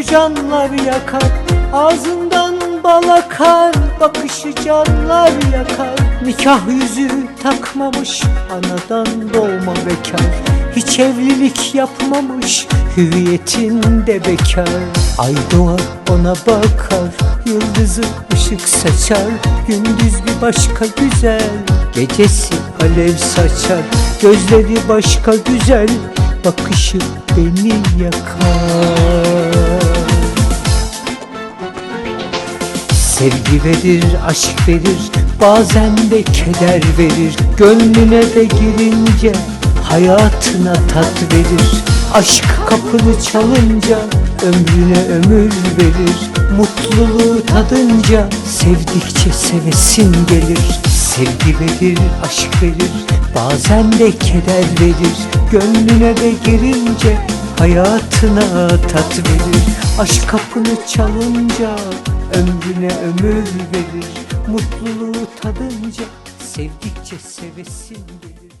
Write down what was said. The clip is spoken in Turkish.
Gözü canlar yakar. Ağzından bal akar Bakışı canlar yakar. Nikah yüzü takmamış Anadan doğma bekar. Hiç evlilik yapmamış Hüviyetinde bekar. Ay doğar ona bakar Yıldızı ışık saçar. Gündüz bir başka güzel Gecesi alev saçar. Gözleri başka güzel Bakışı beni yakar. Sevgi verir, aşk verir, bazen de keder verir. Gönlüne de girince hayatına tat verir. Aşk kapını çalınca ömrüne ömür verir Mutluluğu tadınca sevdikçe sevesin gelir. Sevgi verir, aşk verir, bazen de keder verir. Gönlüne de girince hayatına tat verir. Aşk kapını çalınca ömrüne ömür verir. Mutluluğu tadınca sevdikçe sevesin gelir